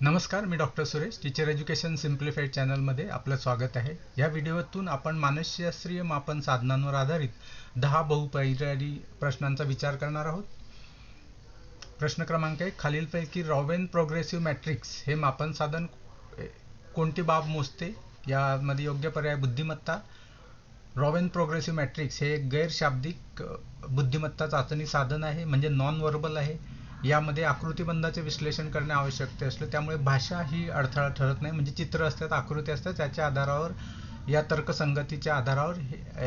नमस्कार मी doctor Suresh teacher education simplified चॅनलमध्ये आपलं स्वागत आहे. या व्हिडिओतून आपण मानसशास्त्रीय मापन साधनांवर आधारित दहा बहुपर्यायी प्रश्नांचा विचार करणार आहोत. प्रश्न क्रमांक एक खालीलपैकी रॉवेन प्रोग्रेसिव्ह मॅट्रिक्स हे मापन साधन कोणती बाब मोजते? यामध्ये योग्य पर्याय बुद्धिमत्ता. रॉवेन प्रोग्रेसिव्ह मॅट्रिक्स हे एक गैरशाब्दिक बुद्धिमत्ता चाचणी साधन आहे म्हणजे नॉन वर्बल आहे. यामध्ये आकृतीबंधाचे विश्लेषण करणे आवश्यकते असले त्यामुळे भाषा ही अडथळा ठरत नाही. म्हणजे चित्र असतात आकृती असतात त्याच्या आधारावर या तर्कसंगतीच्या आधारावर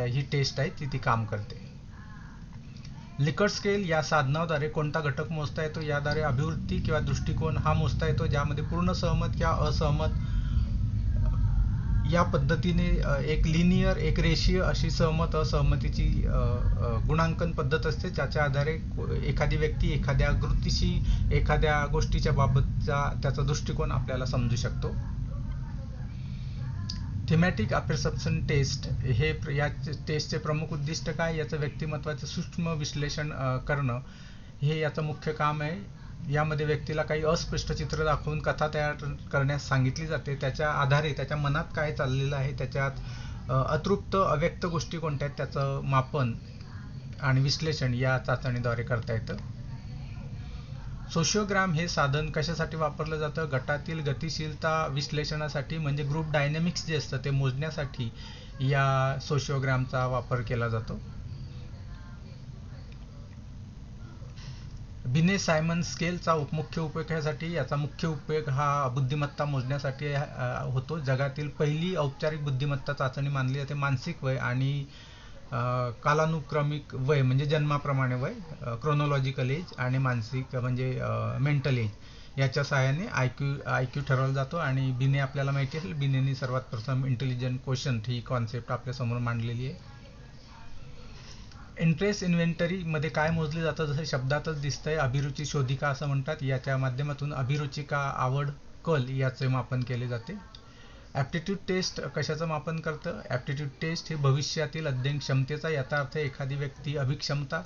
ही टेस्ट आहे ती ती काम करते. लिकट स्केल या साधनाद्वारे कोणता घटक मोजता येतो? याद्वारे अभिवृत्ती किंवा दृष्टिकोन हा मोजता येतो ज्यामध्ये पूर्ण सहमत किंवा असहमत या पद्धतीने एक लिनियर एक रेषीय अशी सहमत असहमतीची गुणांकन पद्धत असते. ज्याच्या आधारे एखादी व्यक्ती एखाद्या कृतीशी एखाद्या गोष्टीच्या बाबतचा त्याचा दृष्टिकोन आपल्याला समजू शकतो. थेमॅटिक अपेरसप्शन टेस्ट हे या टेस्टचे प्रमुख उद्दिष्ट काय? याचं व्यक्तिमत्वाचं सूक्ष्म विश्लेषण करणं हे याचं मुख्य काम आहे. यामध्ये व्यक्तीला काही अस्पष्ट चित्र दाखवून कथा तयार करण्यास सांगितली जाते. त्याच्या आधारे त्याच्या मनात काय चाललेलं आहे त्याच्यात अतृप्त अव्यक्त गोष्टी कोणत्या आहेत त्याचं मापन आणि विश्लेषण या चाचणीद्वारे करता येतं. सोशिओग्राम हे साधन कशासाठी वापरलं जातं? गटातील गतिशीलता विश्लेषणासाठी म्हणजे ग्रुप डायनॅमिक्स जे असतं ते मोजण्यासाठी या सोशिओग्रामचा वापर केला जातो. बिने सायमन स्केलचा उप मुख्य उपयोग ह्यासाठी याचा मुख्य उपयोग हा बुद्धिमत्ता मोजण्यासाठी होतो. जगातील पहिली औपचारिक बुद्धिमत्ता चाचणी मानली जाते मानसिक वय आणि कालानुक्रमिक वय म्हणजे जन्माप्रमाणे वय क्रोनॉलॉजिकल एज आणि मानसिक म्हणजे मेंटल एज याच्या सहाय्याने आय क्यू आय क्यू ठरवला जातो आणि बिने आपल्याला माहिती असेल बिनेनी सर्वात प्रथम इंटेलिजंट क्वेश्चन ही कॉन्सेप्ट आपल्यासमोर मांडलेली आहे. इंटरेस्ट इन्व्हेंटरीमध्ये काय मोजले जातं जसं शब्दातच दिसतंय अभिरुची शोधिका असं म्हणतात. याच्या माध्यमातून अभिरुचिका आवड कल याचे मापन केले जाते. ॲप्टिट्यूड टेस्ट कशाचं मापन करतं? ॲप्टिट्यूड टेस्ट हे भविष्यातील अध्ययन क्षमतेचा याचा अर्थ एखादी व्यक्ती अभिक्षमता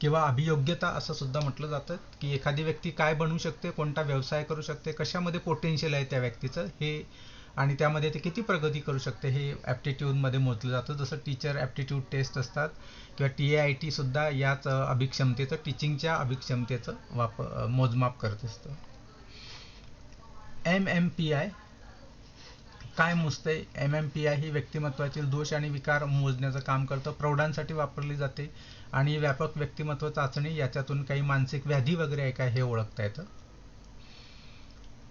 किंवा अभियोग्यता असं सुद्धा म्हटलं जातं. की एखादी व्यक्ती काय बनवू शकते? कोणता व्यवसाय करू शकते? कशामध्ये पोटेन्शियल आहे त्या व्यक्तीचं? हे आणि त्यामध्ये ते किती प्रगती करू शकते हे ॲप्टिट्यूडमध्ये मोजलं जातं. जसं टीचर ॲप्टिट्यूड टेस्ट असतात किंवा टी ए आय टीसुद्धा याच अभिक्षमतेचं टीचिंगच्या अभिक्षमतेचं वाप मोजमाप करत असतं. एम एम पी आय काय मोजते? एम एम पी आय ही व्यक्तिमत्वातील दोष आणि विकार मोजण्याचं काम करतं. प्रौढांसाठी वापरली जाते आणि व्यापक व्यक्तिमत्व चाचणी याच्यातून काही मानसिक व्याधी वगैरे आहे का हे ओळखता येतं.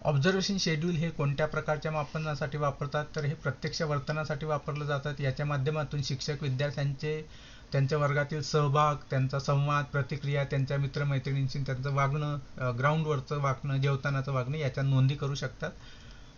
ऑब्झर्वेशन शेड्यूल हे कोणत्या प्रकारच्या मापनासाठी वापरतात? तर हे प्रत्यक्ष वर्तनासाठी वापरलं जातात. याच्या माध्यमातून शिक्षक विद्यार्थ्यांचे त्यांच्या वर्गातील सहभाग त्यांचा संवाद प्रतिक्रिया त्यांच्या मित्रमैत्रिणींशी त्यांचं वागणं ग्राउंडवरचं वागणं जेवतानाचं वागणं याच्या नोंदी करू शकतात.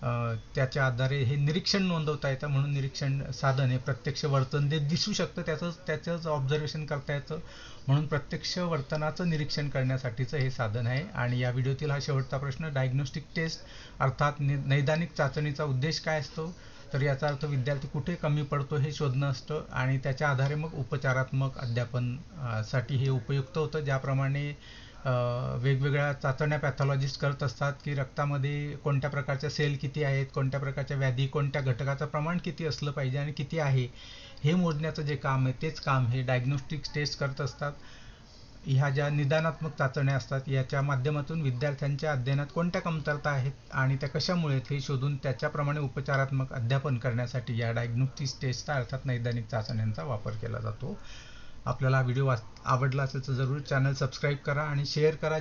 त्याच्या आधारे हे निरीक्षण नोंदवता येतं म्हणून निरीक्षण साधन हे प्रत्यक्ष वर्तन जे दिसू शकतं त्याचं त्याचंच ऑब्झर्वेशन करता येतं म्हणून प्रत्यक्ष वर्तनाचं निरीक्षण करण्यासाठीचं हे साधन आहे. आणि या व्हिडिओतील हा शेवटचा प्रश्न डायग्नोस्टिक टेस्ट अर्थात नैदानिक चाचणीचा उद्देश काय असतो? तर याचा अर्थ विद्यार्थी कुठे कमी पडतो हे शोधणं असतं आणि त्याच्या आधारे मग उपचारात्मक अध्यापनसाठी हे उपयुक्त होतं. ज्याप्रमाणे वेगवेगळ्या चाचण्या पॅथॉलॉजिस्ट करत असतात की रक्तामध्ये कोणत्या प्रकारच्या सेल किती आहेत कोणत्या प्रकारच्या व्याधी कोणत्या घटकाचं प्रमाण किती असलं पाहिजे आणि किती आहे हे मोजण्याचं जे काम आहे तेच काम हे डायग्नोस्टिक टेस्ट करत असतात. ह्या ज्या निदानात्मक चाचण्या असतात याच्या माध्यमातून विद्यार्थ्यांच्या अध्ययनात कोणत्या कमतरता आहेत आणि त्या कशामुळे आहेत हे शोधून त्याच्याप्रमाणे उपचारात्मक अध्यापन करण्यासाठी या डायग्नोस्टिक टेस्टचा अर्थात नैदानिक चाचण्यांचा वापर केला जातो. आपल्याला व्हिडिओ आवडला असेल तर जरूर चॅनल सबस्क्राईब करा आणि शेअर करा